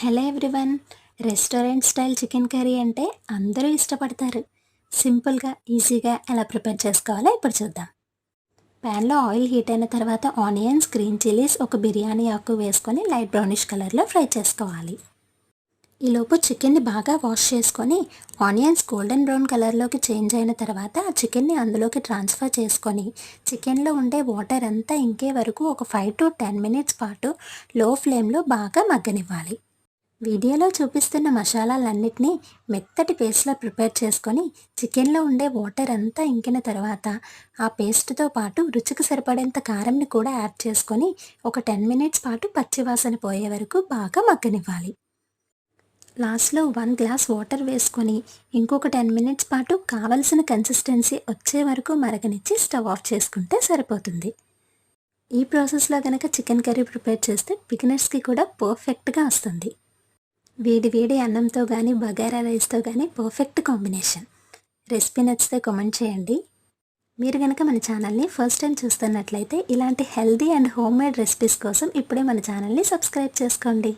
Hello everyone. Restaurant style chicken curry అంటే అందరూ ఇష్టపడతారు. సింపుల్గా ఈజీగా ఎలా ప్రిపేర్ చేసుకోవాలో ఇప్పుడు చూద్దాం. ప్యాన్లో ఆయిల్ హీట్ అయిన తర్వాత ఆనియన్స్ గ్రీన్ చిల్లీస్ ఒక బిర్యానీ ఆకు వేసుకొని లైట్ బ్రౌనిష్ కలర్లో ఫ్రై చేసుకోవాలి. ఈలోపు చికెన్ని బాగా వాష్ చేసుకొని ఆనియన్స్ గోల్డెన్ బ్రౌన్ కలర్లోకి చేంజ్ అయిన తర్వాత ఆ చికెన్ని అందులోకి ట్రాన్స్ఫర్ చేసుకొని చికెన్లో ఉండే వాటర్ అంతా ఇంకే వరకు ఒక ఫైవ్ టు టెన్ మినిట్స్ పాటు లో ఫ్లేమ్లో బాగా మగ్గనివ్వాలి. వీడియోలో చూపిస్తున్న మసాలాలన్నిటినీ మెత్తటి పేస్ట్లో ప్రిపేర్ చేసుకొని చికెన్లో ఉండే వాటర్ అంతా ఇంకిన తర్వాత ఆ పేస్ట్తో పాటు రుచికి సరిపడేంత కారంని కూడా యాడ్ చేసుకొని ఒక టెన్ మినిట్స్ పాటు పచ్చివాసన పోయే వరకు బాగా మగ్గనివ్వాలి. లాస్ట్లో వన్ గ్లాస్ వాటర్ వేసుకొని ఇంకొక టెన్ మినిట్స్ పాటు కావలసిన కన్సిస్టెన్సీ వచ్చే వరకు మరగనిచ్చి స్టవ్ ఆఫ్ చేసుకుంటే సరిపోతుంది. ఈ ప్రాసెస్లో కనుక చికెన్ కర్రీ ప్రిపేర్ చేస్తే బిగినర్స్కి కూడా పర్ఫెక్ట్గా వస్తుంది. వేడి వేడి అన్నంతో కానీ బగారా రైస్తో కానీ పర్ఫెక్ట్ కాంబినేషన్ రెసిపీ నచ్చితే కామెంట్ చేయండి. మీరు కనుక మన ఛానల్ని ఫస్ట్ టైం చూస్తున్నట్లయితే ఇలాంటి healthy and home made recipes కోసం ఇప్పుడే మన ఛానల్ని సబ్స్క్రైబ్ చేసుకోండి.